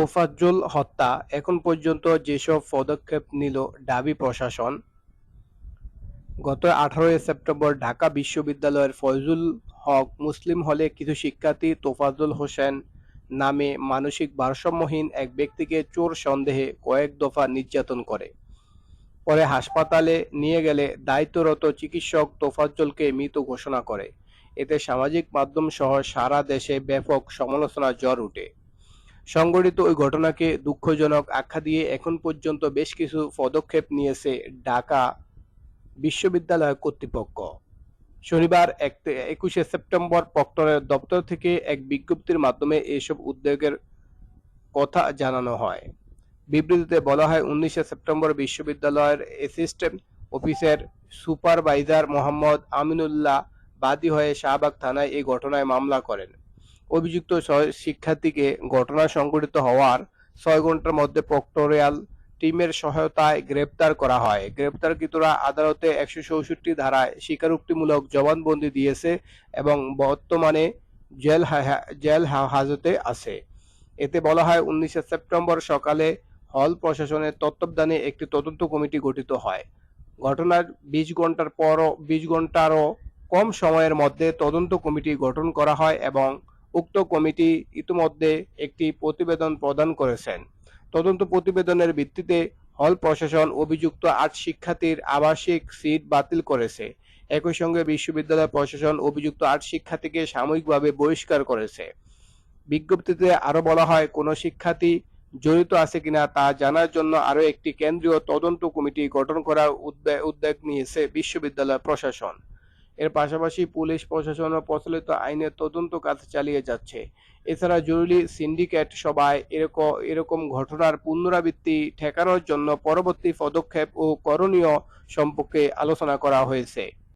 তোফাজ্জল হত্যা, এখন পর্যন্ত যেসব পদক্ষেপ নিল ডাবি প্রশাসন, গত আঠারোই সেপ্টেম্বর ঢাকা বিশ্ববিদ্যালয়ের ফয়জুল হক মুসলিম হলে কিছু শিক্ষার্থী তোফাজ্জল হোসেন নামে মানসিক ভারসাম্যহীন এক ব্যক্তিকে চোর সন্দেহে কয়েক দফা নির্যাতন করে। পরে হাসপাতালে নিয়ে গেলে দায়িত্বরত চিকিৎসক তোফাজ্জলকে মৃত ঘোষণা করে। এতে সামাজিক মাধ্যম সহ সারা দেশে ব্যাপক সমালোচনা জ্বর ওঠে সংঘটিত ওই ঘটনাকে দুঃখজনক আখ্যা দিয়ে এখন পর্যন্ত বেশ কিছু পদক্ষেপ নিয়েছে ঢাকা বিশ্ববিদ্যালয় কর্তৃপক্ষ। শনিবার একুশে সেপ্টেম্বর প্রক্টরের দপ্তর থেকে এক বিজ্ঞপ্তির মাধ্যমে এসব উদ্যোগের কথা জানানো হয়। বিবৃতিতে বলা হয়, উনিশে সেপ্টেম্বর বিশ্ববিদ্যালয়ের অ্যাসিস্ট্যান্ট অফিসের সুপারভাইজার মোহাম্মদ আমিনুল্লাহ বাদী হয়ে শাহবাগ থানায় এই ঘটনায় মামলা করেন। অভিযুক্ত ছয় শিক্ষার্থীকে ঘটনা সংঘটিত হওয়ার ছয় ঘণ্টার মধ্যে প্রক্টোরিয়াল টিমের সহায়তায় গ্রেপ্তার করা হয়। গ্রেপ্তারকৃতরা আদালতে একশো চৌষট্টি ধারায় স্বীকারোক্তিমূলক জবানবন্দি দিয়েছে এবং বর্তমানে জেল জেল হাজতে আছে। এতে বলা হয়, উনিশে সেপ্টেম্বর সকালে হল প্রশাসনের তত্ত্বাবধানে একটি তদন্ত কমিটি গঠিত হয়। ঘটনার বিশ ঘণ্টার পরও বিশ ঘন্টারও কম সময়ের মধ্যে তদন্ত কমিটি গঠন করা হয় এবং উক্ত কমিটি ইতিমধ্যে একটি প্রতিবেদন প্রদান করেছেন। তদন্ত প্রতিবেদনের ভিত্তিতে হল প্রশাসন অভিযুক্ত আট শিক্ষার্থীর আবাসিক সিট বাতিল করেছে। একই সঙ্গে বিশ্ববিদ্যালয় প্রশাসন অভিযুক্ত আট শিক্ষার্থীকে সাময়িকভাবে বহিষ্কার করেছে। বিজ্ঞপ্তিতে আরও বলা হয়, কোনো শিক্ষার্থী জড়িত আছে কিনা তা জানার জন্য আরও একটি কেন্দ্রীয় তদন্ত কমিটি গঠন করার উদ্যোগ নিয়েছে বিশ্ববিদ্যালয় প্রশাসন। এর পাশাপাশি পুলিশ প্রশাসন ও প্রচলিত আইনের তদন্ত কাজ চালিয়ে যাচ্ছে। এছাড়া জরুরি সিন্ডিকেট সভায় এরকম এরকম ঘটনার পুনরাবৃত্তি ঠেকানোর জন্য পরবর্তী পদক্ষেপ ও করণীয় সম্পর্কে আলোচনা করা হয়েছে।